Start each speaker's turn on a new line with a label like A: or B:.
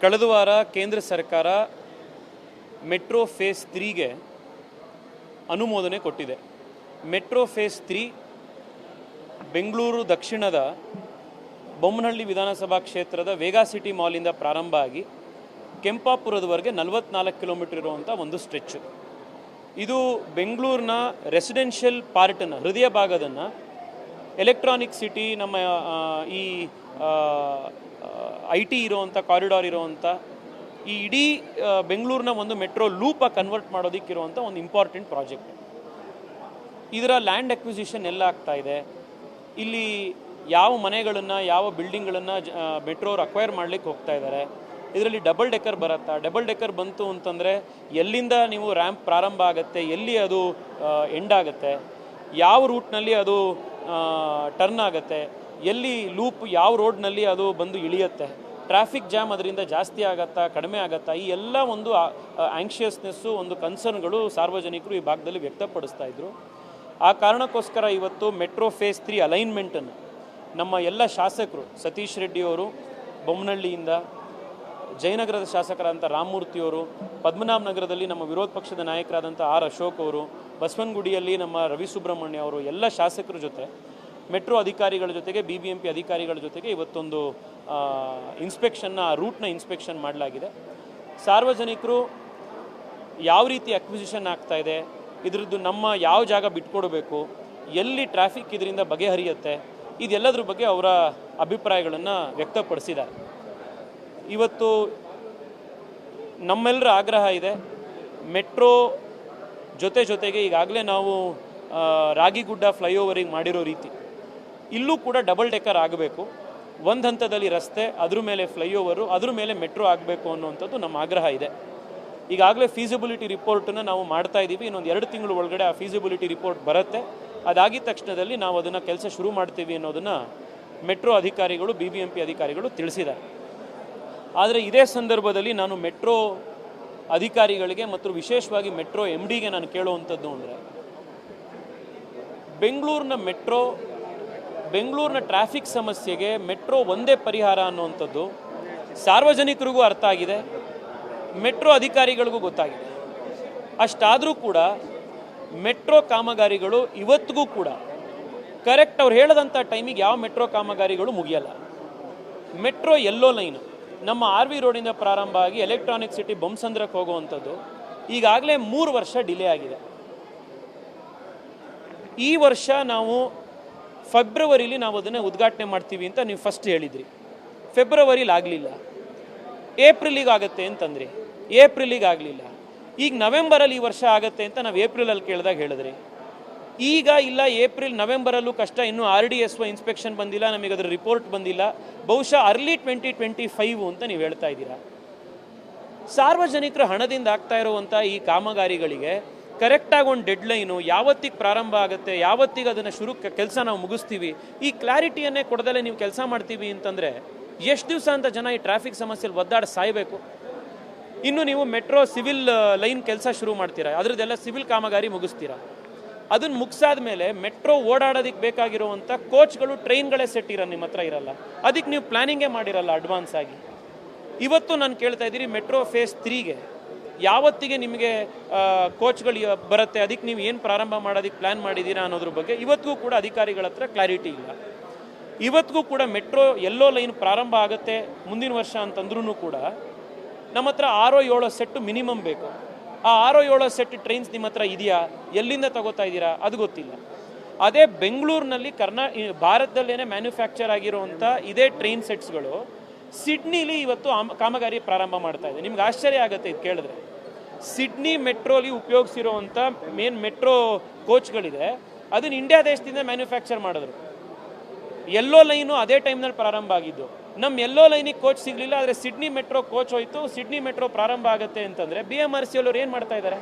A: ಕಳೆದ ವಾರ ಕೇಂದ್ರ ಸರ್ಕಾರ ಮೆಟ್ರೋ ಫೇಸ್ ತ್ರೀಗೆ ಅನುಮೋದನೆ ಕೊಟ್ಟಿದೆ. ಮೆಟ್ರೋ ಫೇಸ್ ತ್ರೀ ಬೆಂಗಳೂರು ದಕ್ಷಿಣದ ಬೊಮ್ಮನಹಳ್ಳಿ ವಿಧಾನಸಭಾ ಕ್ಷೇತ್ರದ ವೇಗಾ ಸಿಟಿ ಮಾಲಿಂದ ಪ್ರಾರಂಭ ಆಗಿ ಕೆಂಪಾಪುರದವರೆಗೆ ನಲವತ್ನಾಲ್ಕು ಕಿಲೋಮೀಟರ್ ಇರುವಂಥ ಒಂದು ಸ್ಟ್ರೆಚ್ಚು ಇದು ಬೆಂಗಳೂರಿನ ರೆಸಿಡೆನ್ಷಿಯಲ್ ಪಾರ್ಟನ್ನು ಹೃದಯ ಭಾಗದನ್ನು ಎಲೆಕ್ಟ್ರಾನಿಕ್ ಸಿಟಿ ನಮ್ಮ ಈ ಐ ಟಿ ಇರೋವಂಥ ಕಾರಿಡಾರ್ ಇರೋವಂಥ ಈ ಇಡೀ ಬೆಂಗಳೂರಿನ ಒಂದು ಮೆಟ್ರೋ ಲೂಪ ಕನ್ವರ್ಟ್ ಮಾಡೋದಕ್ಕಿರುವಂಥ ಒಂದು ಇಂಪಾರ್ಟೆಂಟ್ ಪ್ರಾಜೆಕ್ಟ್ ಇದರ ಲ್ಯಾಂಡ್ ಅಕ್ವಿಸಿಷನ್ ಎಲ್ಲ ಆಗ್ತಾ ಇದೆ. ಇಲ್ಲಿ ಯಾವ ಮನೆಗಳನ್ನು, ಯಾವ ಬಿಲ್ಡಿಂಗ್ಗಳನ್ನು ಮೆಟ್ರೋರು ಅಕ್ವೈರ್ ಮಾಡ್ಲಿಕ್ಕೆ ಹೋಗ್ತಾ ಇದ್ದಾರೆ ಇದರಲ್ಲಿ ಡಬಲ್ ಡೆಕ್ಕರ್ ಬರುತ್ತಾ? ಡಬಲ್ ಡೆಕ್ಕರ್ ಬಂತು ಅಂತಂದರೆ, ಎಲ್ಲಿಂದ ನೀವು ರ್ಯಾಂಪ್ ಪ್ರಾರಂಭ ಆಗುತ್ತೆ, ಎಲ್ಲಿ ಅದು ಎಂಡ್ ಆಗುತ್ತೆ? ಯಾವ ರೂಟ್ನಲ್ಲಿ ಅದು ಟರ್ನ್ ಆಗುತ್ತೆ. ಎಲ್ಲಿ ಲೂಪ್ ಯಾವ ರೋಡ್ನಲ್ಲಿ ಅದು ಬಂದು ಇಳಿಯುತ್ತೆ? ಟ್ರಾಫಿಕ್ ಜಾಮ್ ಅದರಿಂದ ಜಾಸ್ತಿ ಆಗತ್ತಾ, ಕಡಿಮೆ ಆಗತ್ತಾ? ಈ ಎಲ್ಲ ಒಂದು ಆಂಕ್ಷಿಯಸ್ನೆಸ್ಸು ಒಂದು ಕನ್ಸರ್ನ್ಗಳು ಸಾರ್ವಜನಿಕರು ಈ ಭಾಗದಲ್ಲಿ ವ್ಯಕ್ತಪಡಿಸ್ತಾ ಇದ್ರು. ಆ ಕಾರಣಕ್ಕೋಸ್ಕರ ಇವತ್ತು ಮೆಟ್ರೋ ಫೇಸ್ ತ್ರೀ ಅಲೈನ್ಮೆಂಟನ್ನು ನಮ್ಮ ಎಲ್ಲ ಶಾಸಕರು, ಸತೀಶ್ ರೆಡ್ಡಿಯವರು ಬೊಮ್ಮನಹಳ್ಳಿಯಿಂದ ಜಯನಗರದ ಶಾಸಕರಾದಂಥ ರಾಮಮೂರ್ತಿಯವರು, ಪದ್ಮನಾಭ ನಗರದಲ್ಲಿ ನಮ್ಮ ವಿರೋಧ ಪಕ್ಷದ ನಾಯಕರಾದಂಥ ಆರ್ ಅಶೋಕ್ ಅವರು, ಬಸವನಗುಡಿಯಲ್ಲಿ ನಮ್ಮ ರವಿ ಸುಬ್ರಹ್ಮಣ್ಯ ಅವರು, ಎಲ್ಲ ಶಾಸಕರ ಜೊತೆ, ಮೆಟ್ರೋ ಅಧಿಕಾರಿಗಳ ಜೊತೆಗೆ ಬಿ ಬಿ ಎಂ ಅಧಿಕಾರಿಗಳ ಜೊತೆಗೆ ಇವತ್ತೊಂದು ಇನ್ಸ್ಪೆಕ್ಷನ್ನ ರೂಟ್ನ ಇನ್ಸ್ಪೆಕ್ಷನ್ ಮಾಡಲಾಗಿದೆ. ಸಾರ್ವಜನಿಕರು ಯಾವ ರೀತಿ ಅಕ್ವಿಸಿಷನ್ ಆಗ್ತಾ ಇದೆ, ಇದ್ರದ್ದು ನಮ್ಮ ಯಾವ ಜಾಗ ಬಿಟ್ಕೊಡಬೇಕು, ಎಲ್ಲಿ ಟ್ರಾಫಿಕ್ ಇದರಿಂದ ಬಗೆಹರಿಯುತ್ತೆ, ಇದೆಲ್ಲದ್ರ ಬಗ್ಗೆ ಅವರ ಅಭಿಪ್ರಾಯಗಳನ್ನು ವ್ಯಕ್ತಪಡಿಸಿದ್ದಾರೆ. ಇವತ್ತು ನಮ್ಮೆಲ್ಲರ ಆಗ್ರಹ ಇದೆ. ಮೆಟ್ರೋ ಜೊತೆ ಜೊತೆಗೆ ಈಗಾಗಲೇ ನಾವು ರಾಗಿಗುಡ್ಡ ಫ್ಲೈಓವರಿಗೆ ಮಾಡಿರೋ ರೀತಿ. ಇಲ್ಲೂ ಕೂಡ ಡಬಲ್ ಡೆಕ್ಕರ್ ಆಗಬೇಕು. ಒಂದು ಹಂತದಲ್ಲಿ ರಸ್ತೆ, ಅದ್ರ ಮೇಲೆ ಫ್ಲೈಓವರು ಅದ್ರ ಮೇಲೆ ಮೆಟ್ರೋ ಆಗಬೇಕು ಅನ್ನುವಂಥದ್ದು ನಮ್ಮ ಆಗ್ರಹ ಇದೆ. ಈಗಾಗಲೇ ಫೀಸಿಬಿಲಿಟಿ ರಿಪೋರ್ಟನ್ನು ನಾವು ಮಾಡ್ತಾ ಇದ್ದೀವಿ ಇನ್ನೊಂದು ಎರಡು ತಿಂಗಳು ಒಳಗಡೆ ಆ ಫೀಸಿಬಿಲಿಟಿ ರಿಪೋರ್ಟ್ ಬರುತ್ತೆ. ಅದಾಗಿದ ತಕ್ಷಣದಲ್ಲಿ ನಾವು ಅದನ್ನು ಕೆಲಸ ಶುರು ಮಾಡ್ತೀವಿ ಅನ್ನೋದನ್ನು ಮೆಟ್ರೋ ಅಧಿಕಾರಿಗಳು ಬಿ ಬಿ ಎಂ ಅಧಿಕಾರಿಗಳು ತಿಳಿಸಿದ್ದಾರೆ. ಆದರೆ ಇದೇ ಸಂದರ್ಭದಲ್ಲಿ ನಾನು ಮೆಟ್ರೋ ಅಧಿಕಾರಿಗಳಿಗೆ ಮತ್ತು ವಿಶೇಷವಾಗಿ ಮೆಟ್ರೋ ಎಂ ಡಿಗೆ ನಾನು ಕೇಳುವಂಥದ್ದು ಅಂದರೆ, ಬೆಂಗಳೂರಿನ ಮೆಟ್ರೋ, ಬೆಂಗಳೂರಿನ ಟ್ರಾಫಿಕ್ ಸಮಸ್ಯೆಗೆ ಮೆಟ್ರೋ ಒಂದೇ ಪರಿಹಾರ ಅನ್ನುವಂಥದ್ದು ಸಾರ್ವಜನಿಕರಿಗೂ ಅರ್ಥ ಆಗಿದೆ, ಮೆಟ್ರೋ ಅಧಿಕಾರಿಗಳಿಗೂ ಗೊತ್ತಾಗಿದೆ. ಅಷ್ಟಾದರೂ ಕೂಡ ಮೆಟ್ರೋ ಕಾಮಗಾರಿಗಳು ಇವತ್ತಿಗೂ ಕೂಡ, ಕರೆಕ್ಟ್ ಅವ್ರು ಹೇಳದಂಥ ಟೈಮಿಗೆ ಯಾವ ಮೆಟ್ರೋ ಕಾಮಗಾರಿಗಳು ಮುಗಿಯಲ್ಲ. Metro yellow line. ನಮ್ಮ ಆರ್ ವಿ ರೋಡಿಂದ ಪ್ರಾರಂಭ ಆಗಿ ಎಲೆಕ್ಟ್ರಾನಿಕ್ ಸಿಟಿ ಬೊಮ್ಸಂದ್ರಕ್ಕೆ ಹೋಗುವಂಥದ್ದು. ಈಗಾಗಲೇ ಮೂರು ವರ್ಷ ಡಿಲೇ ಆಗಿದೆ. ಈ ವರ್ಷ ನಾವು ಫೆಬ್ರವರಿಲಿ ನಾವು ಅದನ್ನು ಉದ್ಘಾಟನೆ ಮಾಡ್ತೀವಿ ಅಂತ ನೀವು ಫಸ್ಟ್ ಹೇಳಿದ್ರಿ. ಫೆಬ್ರವರಿಲಿ ಆಗಲಿಲ್ಲ. ಏಪ್ರಿಲಿಗೆ ಆಗುತ್ತೆ ಅಂತಂದ್ರಿ. ಏಪ್ರಿಲಿಗೆ ಆಗಲಿಲ್ಲ. ಈಗ ನವೆಂಬರಲ್ಲಿ ಈ ವರ್ಷ ಆಗುತ್ತೆ ಅಂತ ನಾವು ಏಪ್ರಿಲಲ್ಲಿ ಕೇಳಿದಾಗ ಹೇಳಿದ್ರಿ. ಈಗ ಇಲ್ಲ, ಏಪ್ರಿಲ್, ನವೆಂಬರಲ್ಲೂ ಕಷ್ಟ. ಇನ್ನೂ R D S O inspection ಬಂದಿಲ್ಲ, ನಮಗೆ ಅದರ ರಿಪೋರ್ಟ್ ಬಂದಿಲ್ಲ. ಬಹುಶಃ ಅರ್ಲಿ ಟ್ವೆಂಟಿ ಟ್ವೆಂಟಿ ಫೈವ್ ಅಂತ ನೀವು ಹೇಳ್ತಾ ಇದ್ದೀರಾ? ಸಾರ್ವಜನಿಕರ ಹಣದಿಂದ ಆಗ್ತಾ ಇರುವಂಥ ಈ ಕಾಮಗಾರಿಗಳಿಗೆ ಕರೆಕ್ಟಾಗಿ ಒಂದು ಡೆಡ್ಲೈನು ಯಾವತ್ತಿಗೆ ಪ್ರಾರಂಭ ಆಗುತ್ತೆ, ಯಾವತ್ತಿಗೆ ಅದನ್ನು ಶುರು ಕೆಲಸ ನಾವು ಮುಗಿಸ್ತೀವಿ, ಈ ಕ್ಲಾರಿಟಿಯನ್ನೇ ಕೊಡದಲ್ಲೇ ನೀವು ಕೆಲಸ ಮಾಡ್ತೀವಿ ಅಂತಂದರೆ ಎಷ್ಟು ದಿವಸ ಅಂತ ಜನ ಈ ಟ್ರಾಫಿಕ್ ಸಮಸ್ಯೆಲಿ ಒದ್ದಾಡಿ ಸಾಯಬೇಕು? ಇನ್ನು ನೀವು ಮೆಟ್ರೋ ಸಿವಿಲ್ ಲೈನ್ ಕೆಲಸ ಶುರು ಮಾಡ್ತೀರಾ? ಅದರದ್ದೆಲ್ಲ ಸಿವಿಲ್ ಕಾಮಗಾರಿ ಮುಗಿಸ್ತೀರಾ? ಅದನ್ನು ಮುಗಿಸಾದ ಮೇಲೆ ಮೆಟ್ರೋ ಓಡಾಡೋದಕ್ಕೆ ಬೇಕಾಗಿರುವಂಥ ಕೋಚ್ಗಳು ಟ್ರೈನ್ಗಳೇ ಸೆಟ್ ಇರೋ ನಿಮ್ಮ ಹತ್ರ ಇರಲ್ಲ. ಅದಕ್ಕೆ ನೀವು ಪ್ಲಾನಿಂಗೇ ಮಾಡಿರಲ್ಲ ಅಡ್ವಾನ್ಸ್ ಆಗಿ. ಇವತ್ತು ನಾನು ಕೇಳ್ತಾ ಇದ್ದೀರಿ ಮೆಟ್ರೋ ಫೇಸ್ ತ್ರೀಗೆ. ಯಾವತ್ತಿಗೆ ನಿಮಗೆ ಕೋಚ್ಗಳು ಬರುತ್ತೆ ಅದಕ್ಕೆ ನೀವು ಏನು ಪ್ರಾರಂಭ ಮಾಡೋದಕ್ಕೆ ಪ್ಲ್ಯಾನ್ ಮಾಡಿದ್ದೀರಾ ಅನ್ನೋದ್ರ ಬಗ್ಗೆ ಇವತ್ತಿಗೂ ಕೂಡ ಅಧಿಕಾರಿಗಳ ಹತ್ರ ಕ್ಲಾರಿಟಿ ಇಲ್ಲ. ಇವತ್ತಿಗೂ ಕೂಡ ಮೆಟ್ರೋ ಎಲ್ಲೋ ಲೈನ್ ಪ್ರಾರಂಭ ಆಗುತ್ತೆ ಮುಂದಿನ ವರ್ಷ ಅಂತಂದ್ರೂ ಕೂಡ ನಮ್ಮ ಹತ್ರ ಆರೋ ಏಳೋ ಸೆಟ್ಟು ಮಿನಿಮಮ್ ಬೇಕು. ಆ ಆರೋ ಏಳೋ ಸೆಟ್ ಟ್ರೈನ್ಸ್ ನಿಮ್ಮ ಹತ್ರ ಇದೆಯಾ? ಎಲ್ಲಿಂದ ತಗೋತಾ ಇದ್ದೀರಾ? ಅದು ಗೊತ್ತಿಲ್ಲ. ಅದೇ ಬೆಂಗಳೂರಿನಲ್ಲಿ ಕರ್ನಾ ಭಾರತದಲ್ಲೇ ಮ್ಯಾನುಫ್ಯಾಕ್ಚರ್ ಆಗಿರುವಂಥ ಇದೇ ಟ್ರೈನ್ ಸೆಟ್ಸ್ಗಳು ಸಿಡ್ನಿಲಿ ಇವತ್ತು ಕಾಮಗಾರಿ ಪ್ರಾರಂಭ ಮಾಡ್ತಾ ಇದೆ. ನಿಮ್ಗೆ ಆಶ್ಚರ್ಯ ಆಗುತ್ತೆ ಇದು ಕೇಳಿದ್ರೆ. ಸಿಡ್ನಿ ಮೆಟ್ರೋಲಿ ಉಪಯೋಗಿಸಿರುವಂಥ ಮೇನ್ ಮೆಟ್ರೋ ಕೋಚ್ಗಳಿದೆ ಅದನ್ನ ಇಂಡಿಯಾ ದೇಶದಿಂದ ಮ್ಯಾನುಫ್ಯಾಕ್ಚರ್ ಮಾಡಿದ್ರು. ಎಲ್ಲೋ ಲೈನು ಅದೇ ಟೈಮ್ನಲ್ಲಿ ಪ್ರಾರಂಭ ಆಗಿದ್ದು. ನಮ್ಮ ಎಲ್ಲೋ ಲೈನಿಗೆ ಕೋಚ್ ಸಿಗಲಿಲ್ಲ, ಆದರೆ ಸಿಡ್ನಿ ಮೆಟ್ರೋ ಕೋಚ್ ಹೋಯಿತು, ಸಿಡ್ನಿ ಮೆಟ್ರೋ ಪ್ರಾರಂಭ ಆಗುತ್ತೆ ಅಂತಂದರೆ ಬಿ ಎಂ ಆರ್ ಸಿ ಅವರು ಏನು ಮಾಡ್ತಾ ಇದ್ದಾರೆ